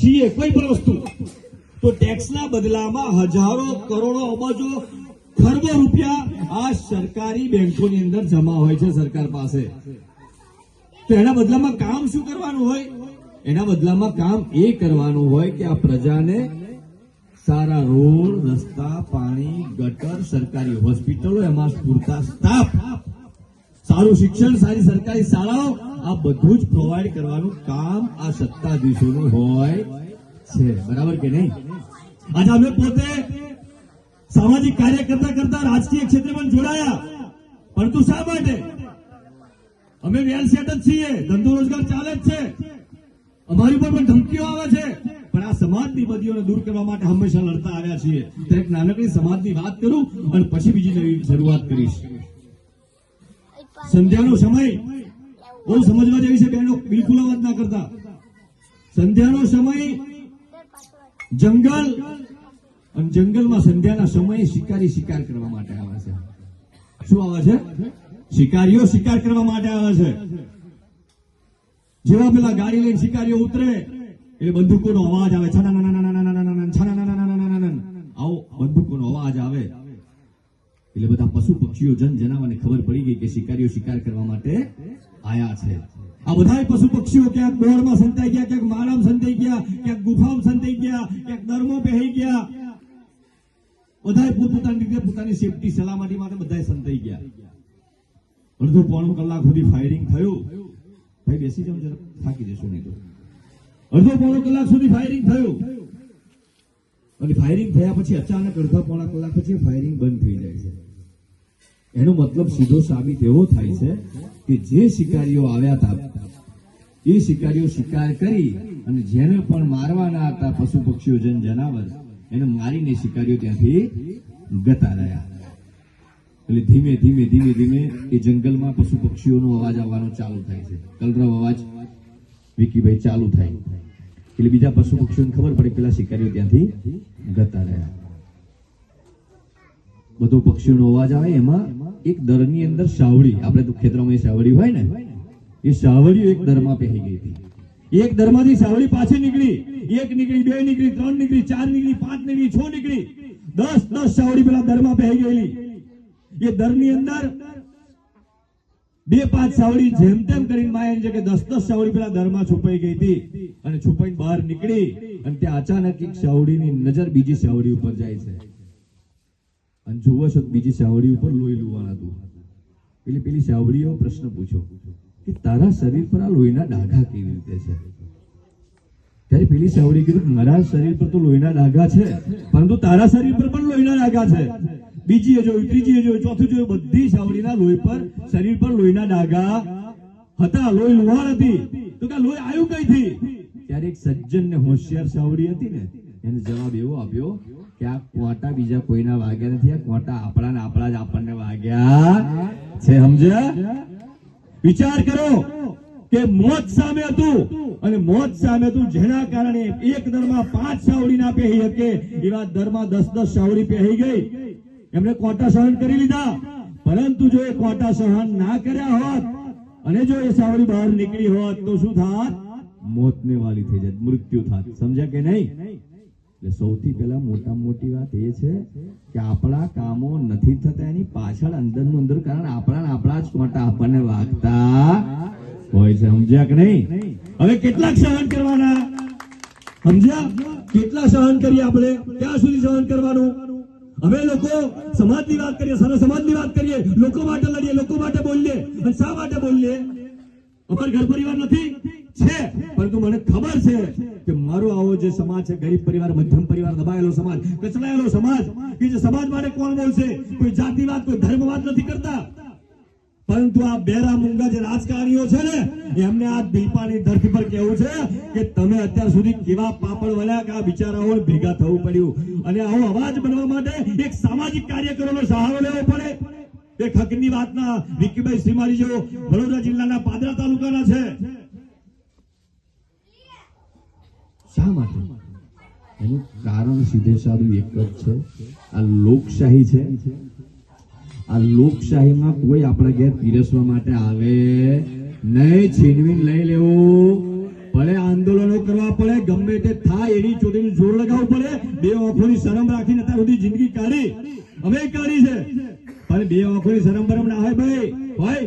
છીએ કોઈ પણ વસ્તુ. તો ટેક્સના બદલામાં હજારો કરોડો અબજો ખરબો રૂપિયા આ સરકારી બેંકોની અંદર જમા હોય છે સરકાર પાસે. તો એના બદલામાં કામ શું કરવાનું હોય? એના બદલામાં કામ એ કરવાનું હોય કે આ પ્રજાને સારા રોડ, રસ્તા, પાણી, ગટર, સરકારી હોસ્પિટલો, એમાં પૂરતા સ્ટાફ સારું શિક્ષણ, સારી સરકારી શાળાઓ, આ બધું જ પ્રોવાઈડ કરવાનું કામ આ સત્તાધીશોનું હોય છે. બરાબર કે નહીં? આજે અમે પોતે સામાજિક કાર્ય કરતા કરતા રાજકીય ક્ષેત્રમાં જોડાયા. પરંતુ શા માટે? અમે વેલ સેટ જ છીએ, ધંધો રોજગાર ચાલે જ છે. અમારી ઉપર પણ ધમકીઓ આવે છે. પણ આ સમાજની બદીઓને દૂર કરવા માટે હંમેશા લડતા આવ્યા છીએ. એક નાનકડી સમાજની વાત કરું અને પછી બીજી નવી શરૂઆત કરીશ. સંધ્યાનો સમય બહુ સમજવા જેવી છે બહેનો બિલકુલ અવાજ ના કરતા સંધ્યાનો સમય જંગલ અને જંગલમાં સંધ્યાના સમયે શિકારી શિકાર કરવા માટે આવે છે શું આવે છે શિકારીઓ શિકાર કરવા માટે આવે છે જેવા પેલા ગાડી લઈને શિકારીઓ ઉતરે એટલે બંદૂકોનો અવાજ આવે છે નાના નાના નાના નાના છના નાના નાના આવો બંદૂકો એટલે બધા પશુ પક્ષીઓ જન જનાવાને ખબર પડી ગઈ કે શિકારીઓ શિકાર કરવા માટે આયા છે. આ બધા પશુ પક્ષીઓ ક્યાંક બોળમાં સંતાઈ ગયા, ક્યાંક માળામાં સંતાઈ ગયા, ક્યાંક ગુફામાં સંતાઈ ગયા, ક્યાંક દરમો પહેરી ગયા. બધા પોતપોતાની રીતે પોતાની સેફટી સલામતી માટે બધા સંતાઈ ગયા. અડધો પોણો કલાક સુધી ફાયરિંગ થયું. ભાઈ બેસી જાઓ જરા, થાકી જશો નહીં તો. અડધો પોણો કલાક સુધી ફાયરિંગ થયું. અને ફાયરિંગ થયા પછી અચાનક અડધા પોણા કલાક પછી ફાયરિંગ બંધ થઈ જાય છે. એનો મતલબ સીધો સાબિત એવો થાય છે કે જે શિકારીઓ આવ્યા હતા, એ શિકારીઓ શિકાર કરી અને જેને પણ મારવાના હતા પશુ પક્ષીઓ જન જનાવર, એને મારીને શિકારીઓ ત્યાંથી ગતા રહ્યા. એટલે ધીમે ધીમે ધીમે ધીમે એ જંગલમાં પશુ પક્ષીઓનો અવાજ આવવાનો ચાલુ થાય છે. કલરવ અવાજ, વિકીભાઈ, ચાલુ થાય. એટલે બીજા પશુ પક્ષીઓને ખબર પડે પેલા શિકારીઓ ત્યાંથી જતા રહ્યા. બધો પક્ષીઓનો અવાજ આવે, એમાં એક દરની અંદર સાવળી, આપણે તો ખેતરોમાં એ સાવડી હોય ને, એ સાવળીઓ એક દરમાં પહેરી ગઈ હતી. એક દરમાંથી સાવળી પાછી નીકળી, એક નીકળી, બે નીકળી, ત્રણ નીકળી, ચાર નીકળી, પાંચ નીકળી, છ નીકળી. દસ દસ સાવળી પેલા દરમાં પહેરી ગયેલી. એ દરની અંદર બે પાંચ સાવડી જેમ તેમ કરીને માયા છે કે દસ દસ સાવડી પેલા દરમાં છુપાઈ ગઈ હતી. અને છુપાઈને બહાર નીકળી અને ત્યાં અચાનક એક સાવડીની નજર બીજી સાવડી ઉપર જાય છે. અને જુઓ છો બીજી સાવડી ઉપર લોહી લુવાણ હતું. એટલે પેલી સાવડીએ પ્રશ્ન પૂછ્યો કે તારા શરીર પર આ લોહીના ડાઘા કેવી રીતે છે? ત્યારે પેલી સાવડી કીધું, મારા શરીર પર તો લોહીના ડાઘા છે, પરંતુ તારા શરીર પર પણ લોહીના ડાઘા છે. બીજી એ જોયું ત્રીજી એ જોયું ચોથું જોયું બધી સાવડીના લોહી પર, શરીર પર લોહીના ડાઘા હતા. લોહી લુહાર હતી. તો કે લોહી આવ્યું કઈથી ત્યારે એક સજ્જન ને હોશિયાર સાવડી હતી ને, એને જવાબ એવો આપ્યો કે આ કોટા બીજા કોઈના વાગ્યા નથી. આ કોટા આપણા ને આપણા જ આપણને વાગ્યા છે, સમજ્યા? વિચાર કરો કે મોત સામે હતું અને મોત સામે હતું જેના કારણે એક દરમાં પાંચ સાવડી ના પહેરી શકે. એવા દરમાં દસ દસ સાવડી પહેરી ગઈ. એમણે કોટા સહન કરી લીધા. પરંતુ જો એ કોટા સહન ના કર્યા હોત અને જો એ સાવરી બહાર નીકળી હોત, તો શું થાત? મોતને વાલી થઈ જાય મૃત્યુ થાત. સમજ્યા કે નહીં? સૌથી પહેલા મોટા મોટી વાત એ છે કે આપણા કામો નથી થતા, એની પાછળ અંદરનું અંદર, કારણ આપણા આપણા જ કોટા આપણને વાગતા હોય છે. સમજ્યા કે નહીં? હવે કેટલાક સહન કરવાના? સમજ્યા? કેટલા સહન કરીએ આપણે? ક્યાં સુધી સહન કરવાનું? અમે લોકો સમાજની વાત કરીએ સારા સમાજની વાત કરીએ, લોકો માટે લડીએ, લોકો માટે બોલીએ. અને શા માટે બોલીએ? અમારા ઘર પરિવાર નથી? છે. પરંતુ મને ખબર છે કે મારો આવો જે સમાજ છે, ગરીબ પરિવાર, મધ્યમ પરિવાર, દબાયેલો સમાજ, કચડાયેલો સમાજ, કે જે સમાજ માટે કોણ બોલશે? કોઈ જાતિવાદ, કોઈ ધર્મવાદ નથી કરતા. પરંતુ આ બેરા મુંગા જે રાજકારણીઓ છે ને, એમને આ દીપાની ધરતી પર કેવું છે કે તમે અત્યાર સુધી કેવા પાપડ વળ્યા કે આ બિચારાઓ ભેગા થવું પડ્યું. અને આવો અવાજ બનવા માટે એક સામાજિક કાર્યકરોનો સહારો લેવો પડે. એક ખકની વાતના વિકીભાઈ શ્રીમાળી જેઓ વડોદરા જિલ્લાના પાદરા તાલુકાના છે. શા માટે? એનું કારણ સીધે સારું એક જ છે. આ લોકશાહી છે. આ લોકશાહીમાં કોઈ આપણા ઘેર પીરસવા માટે આવે નહીં, છીનવીને લઈ લેવું. ભલે આંદોલનો કરવા પડે, ગમે તે થાય, એની ચોટીનું જોર લગાવવું પડે. બે આંખોની શરમ રાખીને અત્યાર સુધી જિંદગી કાઢી. અમે કાઢી છે. પણ બે આંખોની શરમ બરમ ના હોય ભાઈ. હોય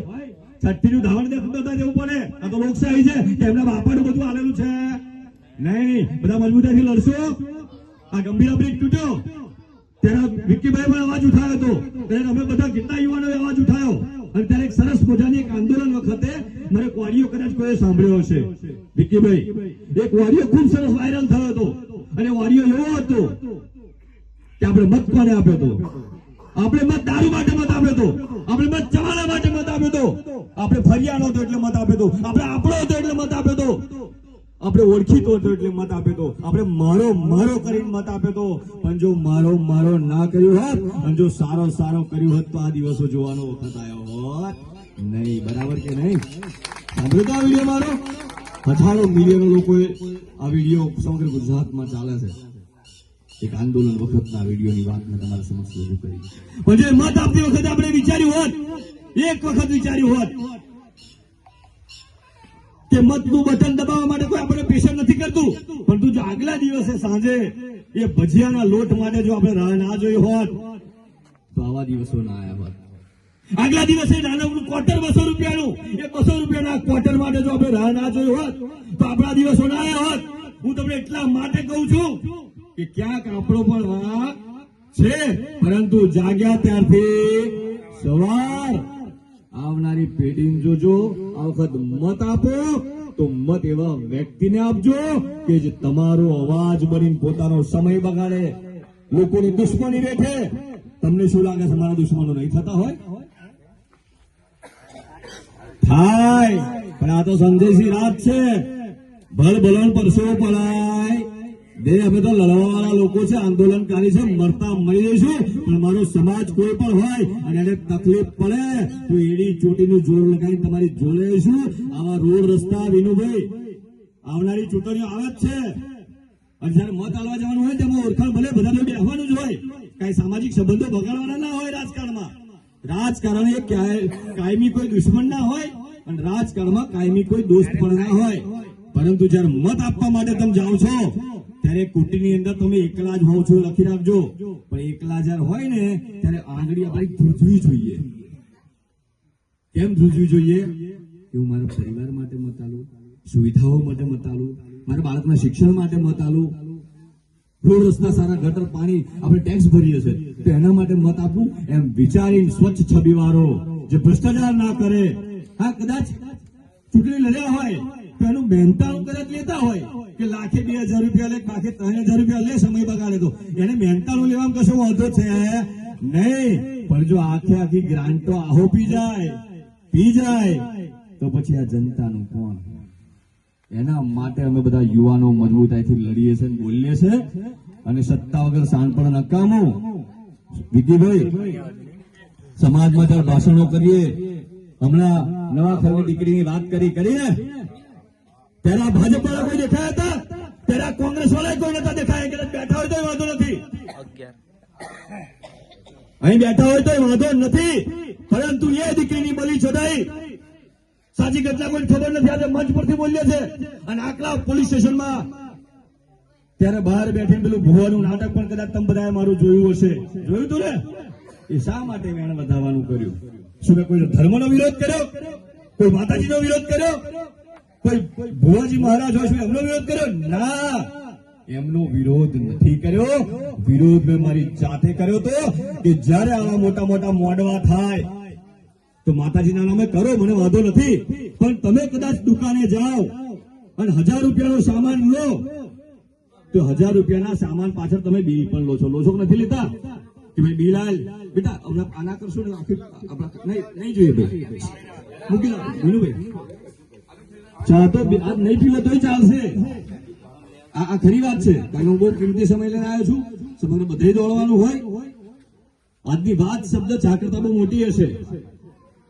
છઠ્ઠીનું ધાવણ દે સુંદરતા જવું પડે. આ તો લોકશાહી છે. એમના બાપાનું બધું આલેલું છે. નહીં, બધા મજબૂતાથી લડશો. આ ગંભીર બ્રેક તૂટ્યો. ત્યારે વિક્કીભાઈ પણ અવાજ ઉઠાવ્યો હતો. ત્યારે અમે બધા કેટલા યુવાનોએ અવાજ ઉઠાવ્યો. અને ત્યારે એક સરસ મજાની એક આંદોલન વખતે મને એક કદાચ કોઈ સાંભળ્યો હશે. વિક્કીભાઈ એક વાડિયો ખૂબ સરસ વાયરલ થયો હતો. અને વાડિયો એવો હતો કે આપણે મત કોને આપ્યો હતો? આપણે મત દારૂ માટે મત આપ્યો હતો. આપણે મત ચવાણા માટે મત આપ્યો હતો. આપણે ફરિયાનો હતો એટલે મત આપ્યો હતો. આપણે આપણો હતો એટલે મત આપ્યો હતો. આપણે ઓળખીતો હતો એટલે મત આપ્યો તો. આપણે મારો મારો કરીને મત આપ્યો હતો પણ જો મારો મારો ના કર્યું હોત, અને જો સારો સારો કર્યું હોત, તો આ દિવસો જોવાનો વખત આવ્યો હોત. નહીં, બરાબર કે નહીં? સાંભળ્યો તો આ વીડિયો મારો. હજારો મિલિયનો લોકોએ આ વીડિયો સમગ્ર ગુજરાતમાં ચાલે છે. એક આંદોલન વખતના વિડીયોની વાત મેં તમારા સમક્ષ રજૂ કરી. પણ જે મત આપતી વખતે આપણે વિચાર્યું હોત, એક વખત વિચાર્યું હોત કે મતનું બટન દબાવવા માટે કોઈ આપણે પ્રેશર નથી કરતું. પરંતુ જો આગલા દિવસે સાંજે એ ભજીયાના લોટ માટે જો આપણે રાહ ના જોઈ હોત, તો આવા દિવસો ના આવ્યા હોત. આગલા દિવસે નાનકડું ક્વાર્ટર બસો રૂપિયાનું, એ બસો રૂપિયાના ક્વાર્ટર માટે જો આપણે રાહ ના જોઈ હોત, તો આપણા દિવસો ના આવ્યા હોત. હું તમને એટલા માટે કહું છું કે ક્યાંક આપણો પણ વાંક છે, પરંતુ જાગ્યા ત્યારથી સવાર આવનારી પેઢીને જોજો, આ વખત મત આપો, તો મત એવા વ્યક્તિને આપજો કે જે તમારો અવાજ બનીને પોતાનો સમય બગાડે. લોકોની દુશ્મની બેઠે તમને શું લાગે છે, મારા દુશ્મનો નહીં થતા હોય? થાય, પણ આ તો સંજયસિંહ રાત છે. ભલ ભલન પરસો પડાય. બે અમે તો લડવાવાળા લોકો છે, આંદોલનકારી છે, મરતા મરી જઈશું, પણ મારો સમાજ કોઈ પણ હોય અને એને તકલીફ પડે, તો એડી ચોટીનું જોર લગાવીને તમારી જોડે લઈશું આવા રોડ રસ્તા, વિનુભાઈ, આવનારી ચૂંટણીઓ આવે જ છે. અને જયારે મત આલવા જવાનું હોય તેમાં ઓળખાણ ભલે બધાને બેસવાનું જ હોય, કઈ સામાજિક સંબંધો બગાડવાના ના હોય રાજકારણમાં. રાજકારણ એ કાયમી કોઈ દુશ્મન ના હોય, અને રાજકારણમાં કાયમી કોઈ દોસ્ત પણ ના હોય. પરંતુ જયારે મત આપવા માટે તમે જાઓ છો, ત્યારે કુટીની અંદર તમે એકલા જ હોવ છો લખી રાખજો. પણ એકલા જયારે હોય ને, ત્યારે આંગળી આપણી ધ્રુજવી જોઈએ. કેમ ધ્રુજવી જોઈએ? કે મારા પરિવાર માટે મત આલું, સુવિધાઓ માટે મત આલું, મારા બાળકના શિક્ષણ માટે મત આલું. રોડ રસ્તા સારા, ગટર પાણી આપણે ટેક્સ ભરીએ છીએ. તો એના માટે મત આપવું એમ વિચારીને સ્વચ્છ છબી વાળો જે ભ્રષ્ટાચાર ના કરે. હા, કદાચ ચૂંટણી લડ્યા હોય એનું મહેનતાણું કદાચ લેતા હોય કે લાખે બે હજાર રૂપિયા લે લાખે ત્રણ હજાર રૂપિયા લે, સમય બગાડે તો. એને મહેનતાણું લેવામાં કશો વાંધો છે નહીં. પણ જો આખે આખી ગ્રાન્ટો આહો પી જાય પી જાય, તો પછી આ જનતાનું કોણ? એના માટે અમે બધા યુવાનો મજબૂતાઈથી લડીએ છીએ બોલીએ છીએ અને સત્તા વગર સાંપણ નકામું. વિધિભાઈ સમાજમાં જ્યારે ભાષણો કરીએ. હમણાં નવા ખરી દીકરીની વાત કરી કરીને આ ભાજપ વાળા કોઈ દેખાયા હતા? ત્યારે કોંગ્રેસ વાળા કોઈ નતા દેખાયા? કે બેઠા હોય તો વાંધો નથી. અહીં બેઠા હોય તો વાંધો નથી. પરંતુ એ દીકરીની બલી ચડાઈ સાચી ઘટના કોઈ ખબર નથી? આજે મંચ પરથી બોલ્યા છે. અને આકલા પોલીસ સ્ટેશનમાં ત્યારે બહાર બેઠીને પેલું ભુવાનું નાટક પણ કદાચ તમે બધાએ મારું જોયું હશે. જોયું તું ને? એ શા માટે વેણ વધાવવાનું કર્યું? શું કોઈ ધર્મનો વિરોધ કર્યો? કોઈ માતાજીનો વિરોધ કર્યો? ભુવાજી મહારાજ હોય એમનો વિરોધ કર્યો? ના. એમનો વિરોધ નથી કર્યો. વિરોધ મેં મારી જાતે કર્યો તો કે જ્યારે આવા મોટા મોટા મોડવા થાય, તો માતાજીના નામે કરો, મને વાંધો નથી. પણ તમે કદાચ દુકાને જાઓ અને હજાર રૂપિયાનો સામાન લો, તો હજાર રૂપિયાના સામાન પાછળ તમે બિલ પણ લો છો. લો છો નથી લેતા? કે ભાઈ, બિલાલ, બેટા, હમણાં આના કરશો ને, આખી નહીં જોઈએ ભાઈ. મૂકી દો વિનુભાઈ ચા તો આજ નહીં પીવો તોય ચાલશે. આ ખરી વાત છે. કારણ હું બહુ કિંમતી સમય લઈને આવ્યો છું. સમગ્ર બધે દોડવાનું હોય. આજની વાત શબ્દ ચાકરતા બહુ મોટી હશે.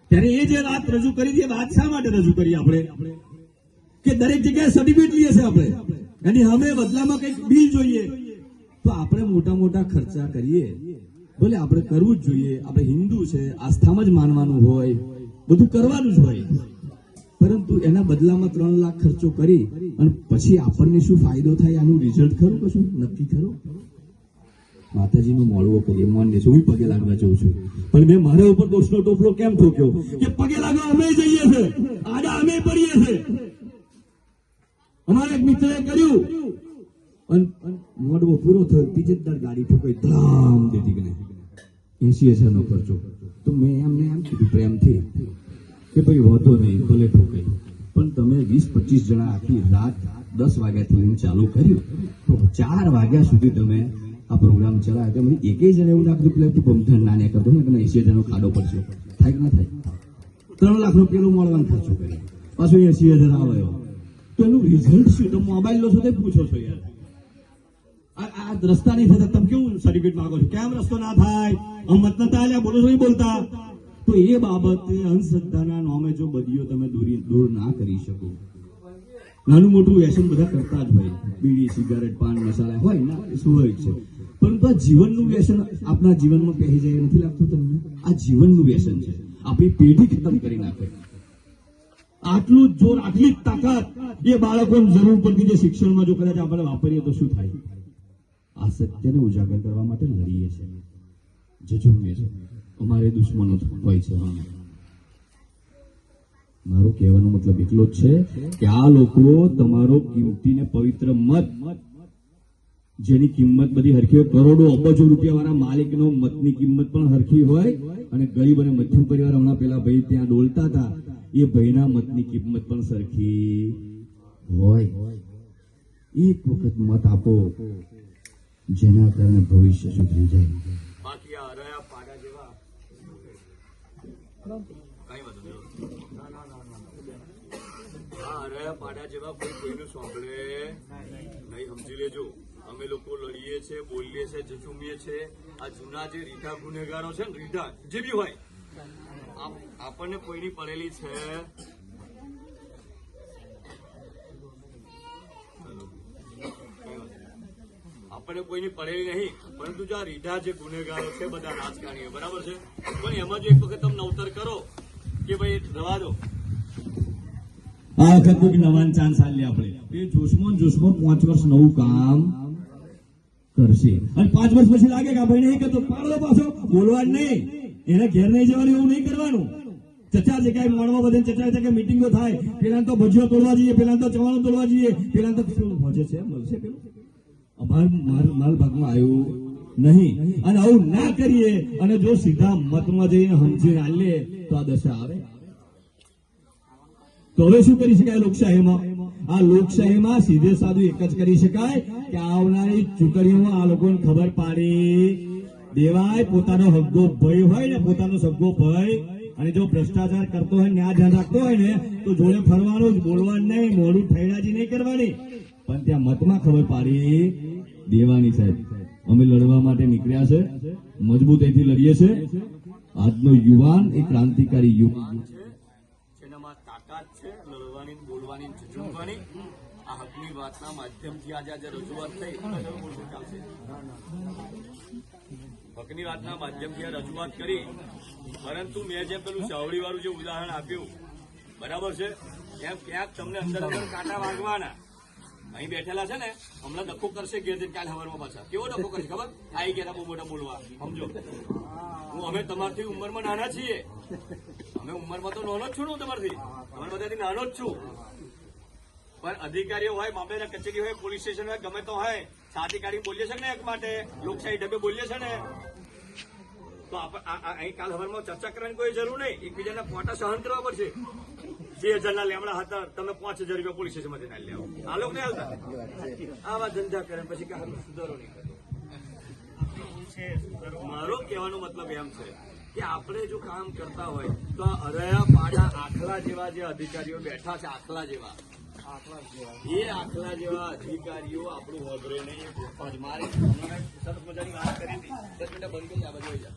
ત્યારે એ જે વાત રજૂ કરી એ વાત શા માટે રજૂ કરી આપણે? કે દરેક જગ્યાએ સર્ટિફિકેટ લઈએ છે આપણે. એની અમે બદલામાં કંઈક બિલ જોઈએ. તો આપણે મોટા મોટા ખર્ચા કરીએ. ભલે આપણે કરવું જ જોઈએ. આપણે હિન્દુ છે, આસ્થામાં જ માનવાનું હોય. બધું કરવાનું જ હોય. પરંતુ એના બદલામાં ત્રણ લાખ ખર્ચો કરી અને પછી આપણને શું ફાયદો થાય આનું રિઝલ્ટ ખરું કશું? નક્કી ખરું? માતાજીનું મોડવો કરીએ માન્ય છે હું પગે લાગવા જઉં છું. પણ મેં મારા ઉપર દોષનો ટોપલો કેમ ઠોક્યો? કે પગે લાગવા અમે જઈએ છે, આડા અમે પડીએ છે. અમારા એક મિત્રએ કર્યું. અને મોડવો પૂરો થયો બીજે જ દાડ ગાડી ઠોકાઈ ધડામ દેતી ગણે એસી હજાર નો ખર્ચો. તો મેં એમને એમ કીધું, પ્રેમથી. કે ભાઈ વાંધો નહીં, ભલે ઠોકાઈ પણ તમે વીસ પચીસ જણા આખી રાત દસ વાગ્યાથી હું ચાલુ કર્યું. તો ચાર વાગ્યા સુધી તમે આ પ્રોગ્રામ ચલાવ્યો. તો મને એકે જણ એવું લાગતું પેલા તું બમધન ના ને કરતો ને તમે એસી હજારનો ખાડો પડશે. થાય કે ના થાય? ત્રણ લાખ નો મળવાનું ખર્ચો કર્યો. પાછું એસી હજાર આવ્યો તો એનું રિઝલ્ટ શું? તો મોબાઈલ લો છો તે પૂછો છો યાર. આ રસ્તા નહીં થતા. તમે કેવું સર્ટિફિકેટ માંગો છો? કેમ રસ્તો ના થાય? અમત નતા બોલો છો બોલતા? તો એ બાબતે અંધશ્રદ્ધાના નામે જો બદીઓ તમે દૂરી ના કરી શકો. નાનું મોટું વ્યસન બધા કરતા જ હોય. બીડી, સિગારેટ, પાન, મસાલા હોય ના સ્વાભાવિક છે. પરંતુ આ જીવનનું વ્યસન આપણા જીવનમાં પહેરી જાય નથી લાગતું તમને? આ જીવનનું વ્યસન છે. આપણી પેઢી ખતમ કરી નાખે. આટલું જોર, આટલી તાકાત એ બાળકોને જરૂર પડતી જે શિક્ષણમાં જો કદાચ આપણે વાપરીએ તો શું થાય? આ સત્યને ઉજાગર કરવા માટે લડીએ છીએ. જજુમીએ છે અમારે દુશ્મનો હોય છે. મારો કહેવાનો મતલબ એટલો જ છે કે આ લોકો તમારો કિંમતી પવિત્ર મત, જેની કિંમત બધી હરખી હોય, કરોડો અબજો રૂપિયા વાળા માલિકનો મતની કિંમત પણ હરખી હોય અને ગરીબ અને મધ્યમ પરિવાર હમણાં પેલા ભાઈ ત્યાં ડોલતા હતા, એ ભાઈના મતની કિંમત પણ સરખી હોય. એક વખત મત આપો, જેના કારણે ભવિષ્ય સુધરી જાય. બાકી આ હરાયા પાડા જેવા કોઈ કોઈનું સાંભળે નહીં સમજી લેજો અમે લોકો લડીએ છીએ બોલીએ છીએ જજુમીએ છીએ આ જૂના જે રીઢા ગુનેગારો છે ને રીઢા જે બી હોય આપ- આપણને કોઈની પડેલી છે ચલો. કઈ વાંધો નહીં. કોઈની પડેલી નહીં, પરંતુ જો આ રીઢા જે ગુનેગારો છે, બધા રાજકારણીઓ, બરાબર છે? પણ એમાં જો એક વખત તમે નવતર કરો કે ભાઈ રવા દો. આ વખત કોઈક નવાન ચાન્સ આલી આપણે. એ જોશમાં ને જોશમાં પાંચ વર્ષ નવું કામ કરશે. અને પાંચ વર્ષ પછી લાગે કે આ ભાઈ નહીં કરતો. પાડો પાછો. બોલવા નહીં. એને ઘેર નહીં જવાનું, એવું નહીં કરવાનું. ચચા જગ્યાએ મળવા બધે ચચા કે મિટિંગો થાય. પેલા તો ભજીઓ તોડવા જઈએ પેલા તો ચવાણું તોડવા જઈએ. પેલા તો ભજે છે, મળશે પેલું. અમાર માર માર ભાગમાં આવ્યું નહીં. અને આવું ના કરીએ અને જો સીધા મતમાં જઈને સમજીને આલીએ તો આ દશા આવે. તો હવે શું કરી શકાય લોકશાહીમાં? આ લોકશાહીમાં સીધે સાધુ એક જ કરી શકાય કે આવનારી ચૂંટણીઓમાં આ લોકોને ખબર પાડી દેવાય પોતાનો હગ્ગો ભય હોય ને પોતાનો સગ્ગો ભય. અને જો ભ્રષ્ટાચાર કરતો હોય ન્યાય ધ્યાન રાખતો હોય ને, તો જોડે ફરવાનું જ બોલવાનું નહીં, મોડું ઠૈડાજી નહીં કરવાની. પણ ત્યાં મતમાં ખબર પાડી દેવાની સાહેબ. અમે લડવા માટે નીકળ્યા છે. મજબૂતાઈથી લડીએ છે. આજનો યુવાન એ ક્રાંતિકારી યુવાન છે તાકાત છે, લડવાની, બોલવાની ઝૂંઝવાની આ હકની વાતના માધ્યમથી આજે આજે રજૂઆત થઈ. હકની માધ્યમથી આ રજૂઆત કરી. પરંતુ મેં જેમ પેલું ચાવડી વાળું જે ઉદાહરણ આપ્યું, બરાબર છે? એમ ક્યાંક તમને અંદર કાંટા વાગવાના. અહીં બેઠેલા છે ને, હમણાં ડખો કરશે ઘેર જઈને કાલ હવારમાં પાછા. કેવો ડખો કરશે ખબર? આવી ગયા બહુ મોટા બોલવા. સમજો. હું અમે તમારથી ઉંમરમાં નાના છીએ. અમે ઉંમરમાં તો નાનો જ છું હું તમારથી. તમારા બધાથી નાનો જ છું. પણ અધિકારીઓ હોય, મામલેદાર કચેરી હોય, પોલીસ સ્ટેશન હોય, ગમે તો હોય સાથી કાઢી બોલીએ છે ને એક માટે? લોકશાહી ઢબે બોલીએ છે ને? તો અહીં કાલ હવારમાં ચર્ચા કરવાની કોઈ જરૂર નહીં. એકબીજાના પોટા સહન કરવા પડશે. બે હજારના લેમડા હતા, તમે પાંચ હજાર રૂપિયા પોલીસ સ્ટેશનમાંથી ના લેવો. આ લોકો નહીં આવતા? આવા ધંધા કરે પછી પછી હાલ સુધારો નહીં કરે મારો કહેવાનો મતલબ એમ છે કે આપણે જો કામ કરતા હોય તો અરયા પાડા આખલા જેવા જે અધિકારીઓ બેઠા છે, આખલા જેવા. એ આખલા જેવા અધિકારીઓ આપણું વગરે નહીં. મારે. સરસ મજાની વાત કરી હતી દસ મિનિટ બંધ કરી આ જા.